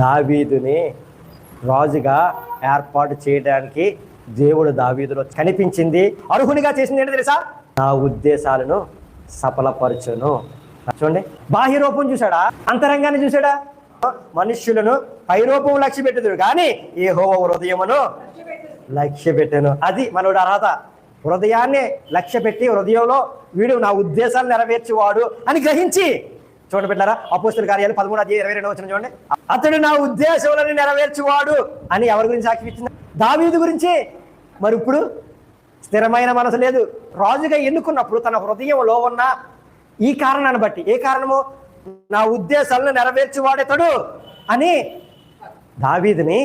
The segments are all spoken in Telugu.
దావీదుని రాజుగా ఏర్పాటు చేయడానికి దేవుడు దావీదులో కనిపించింది. అర్హునిగా చేసింది ఏంటి తెలుసా? నా ఉద్దేశాలను సఫలపరచును. చూడండి బాహ్య రూపం చూసాడా అంతరంగాన్ని చూసాడా మనుష్యులను పై రూపం లక్ష్య పెట్టుదురు కానీ ఏ హోవ హృదయమును లక్ష్య పెట్టాను అది మనోడు అర్హత. హృదయాన్ని లక్ష్య పెట్టి హృదయంలో వీడు నా ఉద్దేశాలు నెరవేర్చేవాడు అని గ్రహించి చూడండి పెట్టారా అపోస్తుల కార్యాలు పదమూడు అది ఇరవై రెండు వచ్చిన చూడండి. అతడు నా ఉద్దేశములను నెరవేర్చువాడు అని ఎవరి గురించి సాక్షి ఇచ్చింది దావీదు గురించి. మరి ఇప్పుడు స్థిరమైన మనసు లేదు. రాజుగా ఎన్నుకున్నప్పుడు తన హృదయంలో ఉన్న ఈ కారణాన్ని బట్టి ఏ కారణము? నా ఉద్దేశాలను నెరవేర్చువాడేతడు అని దావీదుని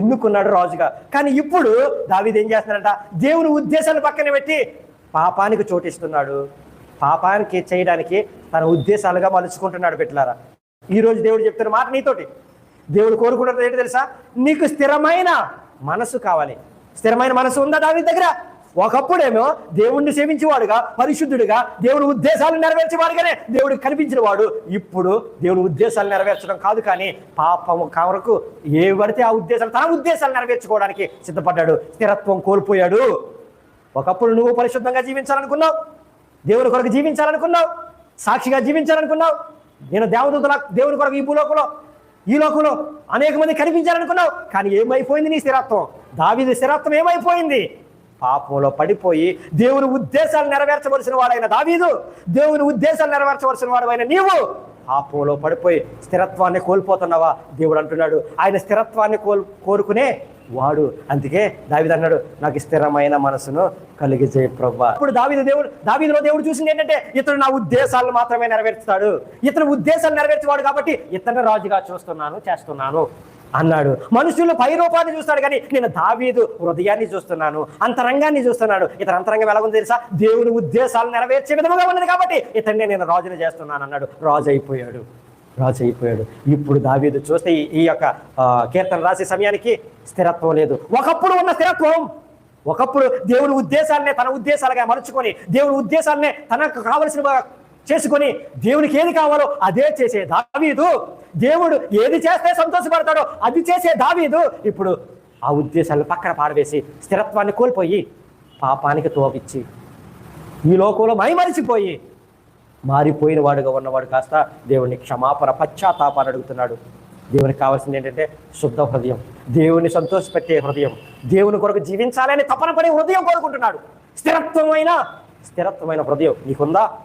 ఎన్నుకున్నాడు రాజుగా. కానీ ఇప్పుడు దావీది ఏం చేస్తున్నాడంట? దేవుని ఉద్దేశాన్ని పక్కన పెట్టి పాపానికి చోటిస్తున్నాడు. పాపానికి చేయడానికి తన ఉద్దేశాలుగా మలుచుకుంటున్నాడు పెట్టలారా ఈ రోజు దేవుడు చెప్తున్న మాట నీతోటి. దేవుడు కోరుకున్నది ఏంటి తెలుసా? నీకు స్థిరమైన మనసు కావాలి. స్థిరమైన మనసు ఉందా దాని దగ్గర? ఒకప్పుడేమో దేవుణ్ణి సేవించేవాడుగా పరిశుద్ధుడిగా దేవుడి ఉద్దేశాలు నెరవేర్చేవాడుగానే దేవుడికి కనిపించిన వాడు ఇప్పుడు దేవుడి ఉద్దేశాలు నెరవేర్చడం కాదు కానీ పాపము కవరకు ఏ పడితే ఆ ఉద్దేశాలు తన ఉద్దేశాలు నెరవేర్చుకోవడానికి సిద్ధపడ్డాడు. స్థిరత్వం కోల్పోయాడు. ఒకప్పుడు నువ్వు పరిశుద్ధంగా జీవించాలనుకున్నావు. దేవుని కొరకు జీవించాలనుకున్నావు. సాక్షిగా జీవించాలనుకున్నావు. నేను దేవదూతల దేవుని కొరకు ఈ భూలోకంలో ఈ లోకంలో అనేక మంది కనిపించాలనుకున్నావు. కానీ ఏమైపోయింది నీ స్థిరత్వం దావిది స్థిరత్వం ఏమైపోయింది? పాపంలో పడిపోయి దేవుని ఉద్దేశాలు నెరవేర్చవలసిన వాడైన దావీదు దేవుని ఉద్దేశాలు నెరవేర్చవలసిన వాడు అయిన నీవు పాపంలో పడిపోయి స్థిరత్వాన్ని కోల్పోతున్నావా? దేవుడు అంటున్నాడు ఆయన స్థిరత్వాన్ని కోల్ కోరుకునే వాడు. అందుకే దావిద అన్నాడు నాకు స్థిరమైన మనసును కలిగిజే ప్రభా ఇప్పుడు దావిద దేవుడు దావిదలో దేవుడు చూసింది ఏంటంటే ఇతడు నా ఉద్దేశాలను మాత్రమే నెరవేర్చుతాడు. ఇతను ఉద్దేశాలు నెరవేర్చేవాడు కాబట్టి ఇతను రాజుగా చూస్తున్నాను చేస్తున్నాను అన్నాడు. మనుషులు పై రూపాన్ని చూస్తాడు కానీ నేను దావీదు హృదయాన్ని చూస్తున్నాను అంతరంగాన్ని చూస్తున్నాడు. ఇతను అంతరంగం ఎలా ఉంది తెలుసా? దేవుని ఉద్దేశాలు నెరవేర్చే విధముగా ఉన్నది కాబట్టి ఇతన్ని నేను రాజుని చేస్తున్నాను అన్నాడు. రాజు అయిపోయాడు రాజు అయిపోయాడు ఇప్పుడు దావీదు చూస్తే ఈ- యొక్క కీర్తన రాసే సమయానికి స్థిరత్వం లేదు. ఒకప్పుడు ఉన్న స్థిరత్వం ఒకప్పుడు దేవుని ఉద్దేశాలనే తన ఉద్దేశాలుగా మలుచుకొని దేవుని ఉద్దేశాలనే తనకు కావలసిన చేసుకొని దేవునికి ఏది కావాలో అదే చేసే దావీదు. దేవుడు ఏది చేస్తే సంతోషపడతాడో అది చేసే దావీదు. ఇప్పుడు ఆ ఉద్దేశాలను పక్కన పాడవేసి స్థిరత్వాన్ని కోల్పోయి పాపానికి తోపిచ్చి ఈ లోకంలో మైమరిచిపోయి మారిపోయిన వాడుగా ఉన్నవాడు కాస్త దేవుని క్షమాపణ పశ్చాత్తాపాన్ని అడుగుతున్నాడు. దేవునికి కావాల్సింది ఏంటంటే శుద్ధ హృదయం. దేవుని సంతోషపెట్టే హృదయం. దేవుని కొరకు జీవించాలని తపన పడే హృదయం కోరుకుంటున్నాడు. స్థిరత్వమైన స్థిరత్వమైన హృదయం నీకుందా?